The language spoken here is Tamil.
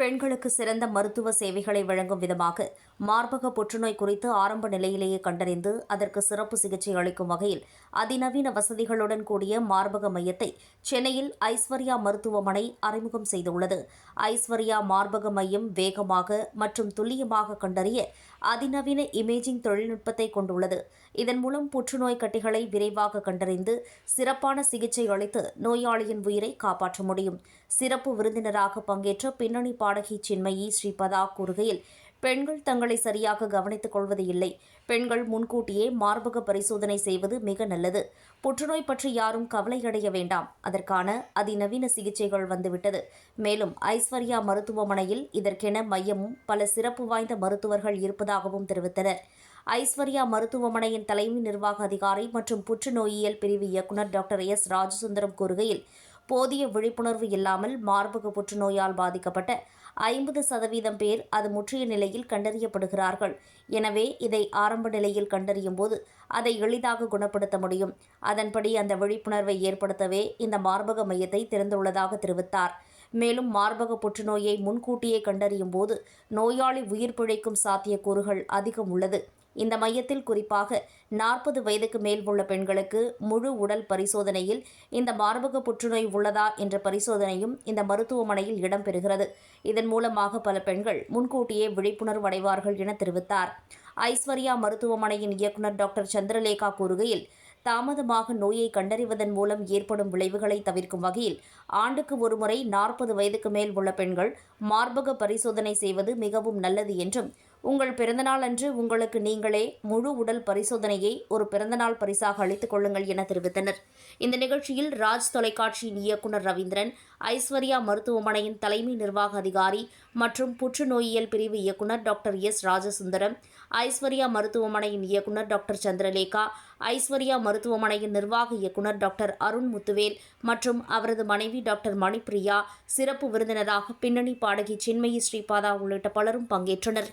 பெண்களுக்கு சிறந்த மருத்துவ சேவைகளை வழங்கும் விதமாக மார்பக புற்றுநோய் குறித்து ஆரம்ப நிலையிலேயே கண்டறிந்து அதற்கு சிறப்பு சிகிச்சை அளிக்கும் வகையில் அதிநவீன வசதிகளுடன் கூடிய மார்பக மையத்தை சென்னையில் ஐஸ்வர்யா மருத்துவமனை அறிமுகம் செய்துள்ளது. ஐஸ்வர்யா மார்பக மையம் வேகமாக மற்றும் துல்லியமாக கண்டறிய அதிநவீன இமேஜிங் தொழில்நுட்பத்தை கொண்டுள்ளது. இதன் மூலம் புற்றுநோய் கட்டிகளை விரைவாக கண்டறிந்து சிறப்பான சிகிச்சை அளித்து நோயாளியின் உயிரை காப்பாற்ற முடியும். சிறப்பு விருந்தினராக பங்கேற்ற பின்னணி பாடகி சின்மயி ஸ்ரீபதா கூறுகையில் பெண்கள் தங்களை சரியாக கவனித்துக் கொள்வது இல்லை பெண்கள் முன்கூட்டியே மார்பக பரிசோதனை செய்வது மிக நல்லது. புற்றுநோய் பற்றி யாரும் கவலையடைய வேண்டாம். அதற்கான அதிநவீன சிகிச்சைகள் வந்துவிட்டது. மேலும் ஐஸ்வர்யா மருத்துவமனையில் இதற்கென மையமும் பல சிறப்பு வாய்ந்த மருத்துவர்கள் இருப்பதாகவும் தெரிவித்தனர். ஐஸ்வர்யா மருத்துவமனையின் தலைமை நிர்வாக அதிகாரி மற்றும் புற்றுநோயியல் பிரிவு இயக்குநர் டாக்டர் எஸ். ராஜசுந்தரம் கூறுகையில் போதிய விழிப்புணர்வு இல்லாமல் மார்பக புற்றுநோயால் பாதிக்கப்பட்ட ஐம்பது சதவீதம் பேர் அது முற்றிய நிலையில் கண்டறியப்படுகிறார்கள். எனவே இதை ஆரம்ப நிலையில் கண்டறியும் போது அதை எளிதாக குணப்படுத்த முடியும். அதன்படி அந்த விழிப்புணர்வை ஏற்படுத்தவே இந்த மார்பக மையத்தை திறந்துள்ளதாக தெரிவித்தார். மேலும் மார்பக புற்றுநோயை முன்கூட்டியே கண்டறியும் போது நோயாளி உயிர் பிழைக்கும் சாத்தியக்கூறுகள் அதிகம் உள்ளது. இந்த மையத்தில் குறிப்பாக நாற்பது வயதுக்கு மேல் உள்ள பெண்களுக்கு முழு உடல் பரிசோதனையில் இந்த மார்பக புற்றுநோய் உள்ளதா என்ற பரிசோதனையும் இந்த மருத்துவமனையில் இடம்பெறுகிறது. இதன் மூலமாக பல பெண்கள் முன்கூட்டியே விழிப்புணர்வு அடைவார்கள் என தெரிவித்தார். ஐஸ்வர்யா மருத்துவமனையின் இயக்குநர் டாக்டர் சந்திரலேகா கூறுகையில் தாமதமாக நோயை கண்டறிவதன் மூலம் ஏற்படும் விளைவுகளை தவிர்க்கும் வகையில் ஆண்டுக்கு ஒருமுறை நாற்பது வயதுக்கு மேல் உள்ள பெண்கள் மார்பக பரிசோதனை செய்வது மிகவும் நல்லது என்றும் உங்கள் பிறந்தநாள் அன்று உங்களுக்கு நீங்களே முழு உடல் பரிசோதனையை ஒரு பிறந்தநாள் பரிசாக அளித்துக் கொள்ளுங்கள் என தெரிவித்தனர். இந்த நிகழ்ச்சியில் ராஜ் தொலைக்காட்சியின் இயக்குநர் ரவீந்திரன் ஐஸ்வர்யா மருத்துவமனையின் தலைமை நிர்வாக அதிகாரி மற்றும் புற்றுநோயியல் பிரிவு இயக்குநர் டாக்டர் எஸ் ராஜசுந்தரம் ஐஸ்வர்யா மருத்துவமனையின் இயக்குநர் டாக்டர் சந்திரலேகா ஐஸ்வர்யா மருத்துவமனையின் நிர்வாக இயக்குநர் டாக்டர் அருண் முத்துவேல் மற்றும் அவரது மனைவி டாக்டர் மணிப்பிரியா சிறப்பு விருந்தினராக பின்னணி பாடகி சின்மயி ஸ்ரீபாதா உள்ளிட்ட பலரும் பங்கேற்றனர்.